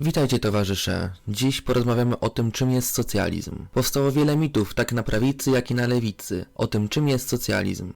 Witajcie towarzysze. Dziś porozmawiamy o tym, czym jest socjalizm. Powstało wiele mitów, tak na prawicy, jak i na lewicy, o tym, czym jest socjalizm.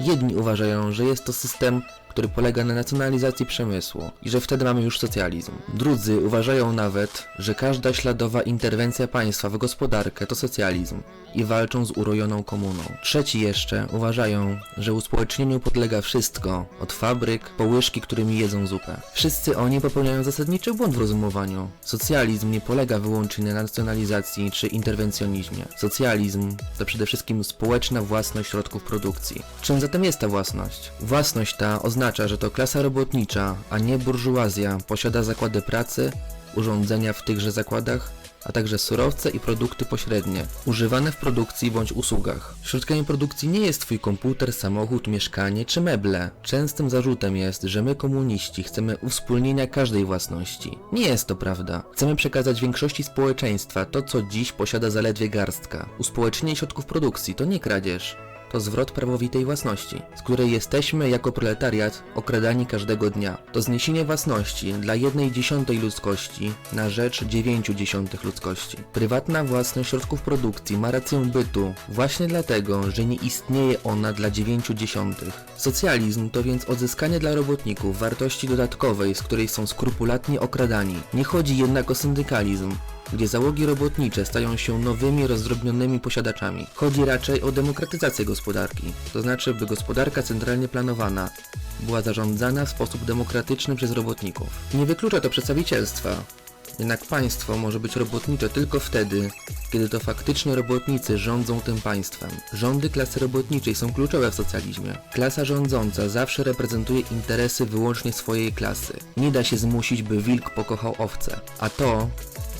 Jedni uważają, że jest to system, który polega na nacjonalizacji przemysłu i że wtedy mamy już socjalizm. Drudzy uważają nawet, że każda śladowa interwencja państwa w gospodarkę to socjalizm i walczą z urojoną komuną. Trzeci jeszcze uważają, że uspołecznieniu podlega wszystko, od fabryk po łyżki, którymi jedzą zupę. Wszyscy oni popełniają zasadniczy błąd w rozumowaniu. Socjalizm nie polega wyłącznie na nacjonalizacji czy interwencjonizmie. Socjalizm to przede wszystkim społeczna własność środków produkcji. Czym zatem jest ta własność? Własność ta oznacza, że to klasa robotnicza, a nie burżuazja posiada zakłady pracy, urządzenia w tychże zakładach, a także surowce i produkty pośrednie, używane w produkcji bądź usługach. Środkami produkcji nie jest twój komputer, samochód, mieszkanie czy meble. Częstym zarzutem jest, że my komuniści chcemy uwspólnienia każdej własności. Nie jest to prawda. Chcemy przekazać większości społeczeństwa to, co dziś posiada zaledwie garstka. Uspołecznienie środków produkcji to nie kradzież to zwrot prawowitej własności, z której jesteśmy jako proletariat okradani każdego dnia. To zniesienie własności dla jednej dziesiątej ludzkości na rzecz dziewięciu dziesiątych ludzkości. Prywatna własność środków produkcji ma rację bytu właśnie dlatego, że nie istnieje ona dla dziewięciu dziesiątych. Socjalizm to więc odzyskanie dla robotników wartości dodatkowej, z której są skrupulatnie okradani. Nie chodzi jednak o syndykalizm, gdzie załogi robotnicze stają się nowymi, rozdrobnionymi posiadaczami. Chodzi raczej o demokratyzację gospodarki, to znaczy, by gospodarka centralnie planowana była zarządzana w sposób demokratyczny przez robotników. Nie wyklucza to przedstawicielstwa, jednak państwo może być robotnicze tylko wtedy, kiedy to faktycznie robotnicy rządzą tym państwem. Rządy klasy robotniczej są kluczowe w socjalizmie. Klasa rządząca zawsze reprezentuje interesy wyłącznie swojej klasy. Nie da się zmusić, by wilk pokochał owce. A to,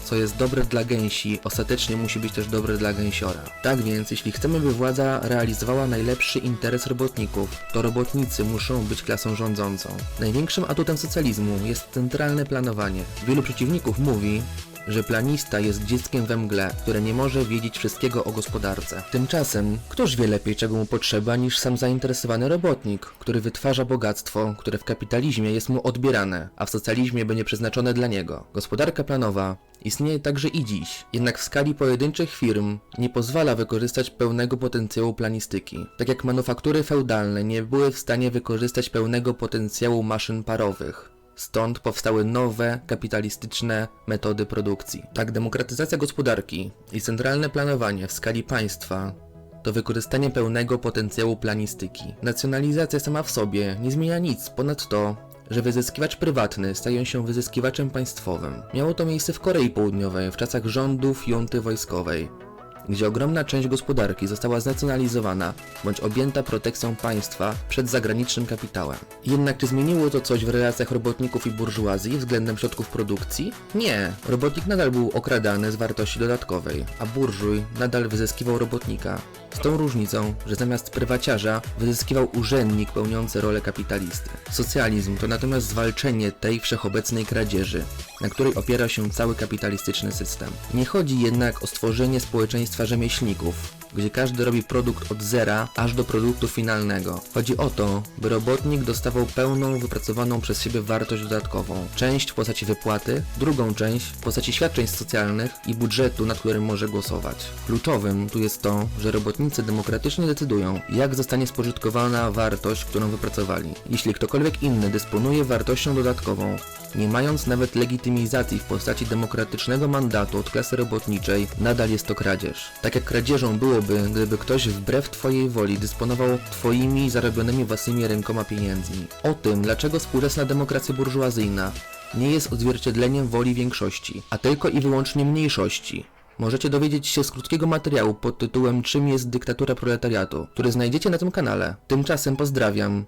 co jest dobre dla gęsi, ostatecznie musi być też dobre dla gęsiora. Tak więc, jeśli chcemy, by władza realizowała najlepszy interes robotników, to robotnicy muszą być klasą rządzącą. Największym atutem socjalizmu jest centralne planowanie. Wielu przeciwników mówi, że planista jest dzieckiem we mgle, które nie może wiedzieć wszystkiego o gospodarce. Tymczasem, któż wie lepiej, czego mu potrzeba, niż sam zainteresowany robotnik, który wytwarza bogactwo, które w kapitalizmie jest mu odbierane, a w socjalizmie będzie przeznaczone dla niego. Gospodarka planowa istnieje także i dziś, jednak w skali pojedynczych firm nie pozwala wykorzystać pełnego potencjału planistyki. Tak jak manufaktury feudalne nie były w stanie wykorzystać pełnego potencjału maszyn parowych. Stąd powstały nowe, kapitalistyczne metody produkcji. Tak, demokratyzacja gospodarki i centralne planowanie w skali państwa to wykorzystanie pełnego potencjału planistyki. Nacjonalizacja sama w sobie nie zmienia nic ponad to, że wyzyskiwacz prywatny staje się wyzyskiwaczem państwowym. Miało to miejsce w Korei Południowej w czasach rządów junty wojskowej gdzie ogromna część gospodarki została znacjonalizowana bądź objęta protekcją państwa przed zagranicznym kapitałem. Jednak czy zmieniło to coś w relacjach robotników i burżuazji względem środków produkcji? Nie. Robotnik nadal był okradany z wartości dodatkowej, a burżuj nadal wyzyskiwał robotnika. Z tą różnicą, że zamiast prywaciarza wyzyskiwał urzędnik pełniący rolę kapitalisty. Socjalizm to natomiast zwalczenie tej wszechobecnej kradzieży, na której opiera się cały kapitalistyczny system. Nie chodzi jednak o stworzenie społeczeństwa rzemieślników, gdzie każdy robi produkt od zera aż do produktu finalnego. Chodzi o to, by robotnik dostawał pełną, wypracowaną przez siebie wartość dodatkową. Część w postaci wypłaty, drugą część w postaci świadczeń socjalnych i budżetu, nad którym może głosować. Kluczowym tu jest to, że robotnicy demokratycznie decydują, jak zostanie spożytkowana wartość, którą wypracowali. Jeśli ktokolwiek inny dysponuje wartością dodatkową, nie mając nawet legitymizacji w postaci demokratycznego mandatu od klasy robotniczej, nadal jest to kradzież. Tak jak kradzieżą byłoby, gdyby ktoś wbrew Twojej woli dysponował Twoimi zarobionymi własnymi rękoma pieniędzmi. O tym, dlaczego współczesna demokracja burżuazyjna nie jest odzwierciedleniem woli większości, a tylko i wyłącznie mniejszości. Możecie dowiedzieć się z krótkiego materiału pod tytułem Czym jest dyktatura proletariatu, który znajdziecie na tym kanale. Tymczasem pozdrawiam